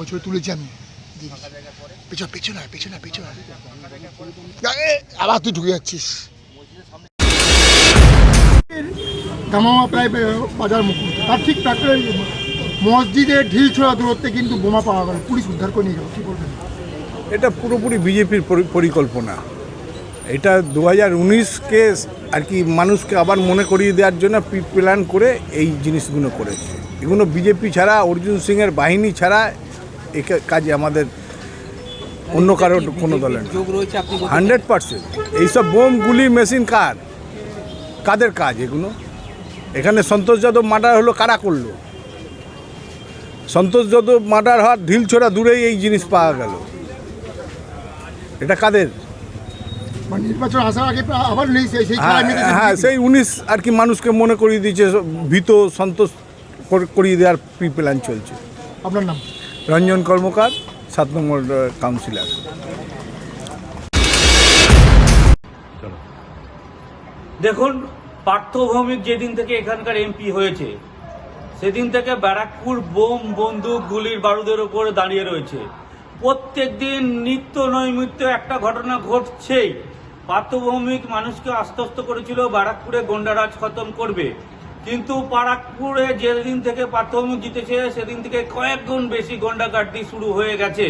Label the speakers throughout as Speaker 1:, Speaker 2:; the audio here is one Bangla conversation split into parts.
Speaker 1: বলেছি আমি। পেছন, পেছনে পেছনে আবার তুই ঢুকে যাচ্ছিস। প্রায় বাজার মুখোমুখি তার ঠিক প্রাক্কালে মসজিদের ঢিল ছোড়া দূরত্বে কিন্তু বোমা পাওয়া গেল। পুলিশ উদ্ধার করে নিয়ে গেল। কি বলবেন?
Speaker 2: এটা পুরোপুরি বিজেপির পরিকল্পনা। এটা দু হাজার উনিশকে আর কি মানুষকে আবার মনে করিয়ে দেওয়ার জন্য প্ল্যান করে এই জিনিসগুলো করেছে। এগুলো বিজেপি ছাড়া, অর্জুন সিংয়ের বাহিনী ছাড়া এ কাজে আমাদের অন্য কারোর কোনো দলের
Speaker 3: যোগ রয়েছে আপনি বলতে
Speaker 2: হান্ড্রেড পার্সেন্ট। এইসব বোম গুলি মেশিন কার? কাদের কাজ এগুলো? এখানে সন্তোষ যাদব মার্ডার হলো কারা করল? সন্তোষ যাদব মার্ডার হওয়ার ঢিল ছোড়া দূরেই এই জিনিস পাওয়া গেল। এটা কাদের?
Speaker 1: মানে নির্বাচন আসার আগে আবার মেতেছে
Speaker 2: হ্যাঁ সেই উনিশ আর কি মানুষকে মনে করিয়ে দিয়েছে ভীত সন্তোষ করিয়ে দেওয়ার প্রি প্ল্যান চলছে।
Speaker 1: আপনার নাম?
Speaker 2: রঞ্জন কর্মকার, সাত নম্বর কাউন্সিলর
Speaker 4: দেখুন, পার্থভৌমিক যেদিন থেকে এখানকার এমপি হয়েছে, সেদিন থেকে ব্যারাকপুর বোম বন্দুক গুলির বারুদের উপরে দাঁড়িয়ে রয়েছে। প্রত্যেক দিন নিত্য নৈমিত্য একটা ঘটনা ঘটছেই। পার্থভৌমিক মানুষকে আশ্বস্ত করেছিল, ব্যারাকপুরে গন্ডারাজ খতম করবে। কিন্তু পারাকপুরে যেদিন থেকে পার্থভৌমিক জিতেছে, সেদিন থেকে কয়েক গুণ বেশি গন্ডাগার্দি শুরু হয়ে গেছে।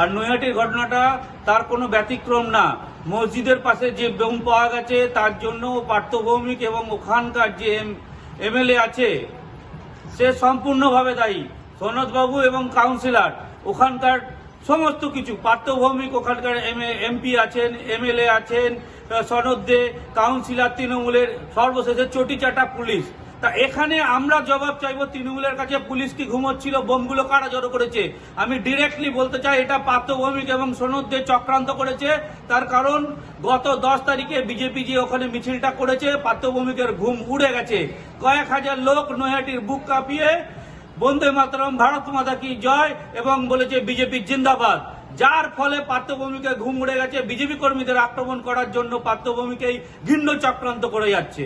Speaker 4: আর নৈহাটির ঘটনাটা তার কোনো ব্যতিক্রম না। মসজিদের পাশে যে বোম পাওয়া গেছে, তার জন্য পার্থভৌমিক এবং ওখানকার যে এমএলএ আছে, সে সম্পূর্ণভাবে দায়ী। সনদবাবু এবং কাউন্সিলর, ওখানকার সমস্ত কিছু। পার্থভৌমিক ওখানকার এমপি আছেন এমএলএ আছেন আহ, সনদ দে কাউন্সিলর তৃণমূলের সর্বশেষে চটিচাটা পুলিশ। তা এখানে আমরা জবাব চাইব তৃণমূলের কাছে পুলিশ কি ঘুমোচ্ছিল বোমগুলো কারা জড়ো করেছে? আমি ডিরেক্টলি বলতে চাই এটা পার্থভৌমিক এবং সনদ দে চক্রান্ত করেছে। তার কারণ গত দশ তারিখে বিজেপি যে ওখানে মিছিলটা করেছে পার্থভৌমিকের ঘুম উড়ে গেছে। কয়েক হাজার লোক নৈহাটির বুক কাঁপিয়ে বন্দে মাতরম, ভারত মাতা কি জয়? এবং বলেছে বিজেপি জিন্দাবাদ। যার ফলে পার্থভূমিকে ঘুম উড়ে গেছে, বিজেপি কর্মীদের আক্রমণ করার জন্য পার্থভূমিকেই ঘিন্ন চক্রান্ত করে যাচ্ছে।